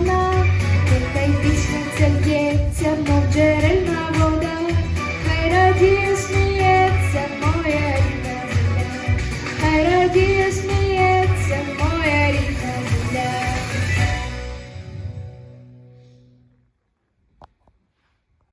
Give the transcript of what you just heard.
вона, сповна, нехай пісня б'ється, мов джерельна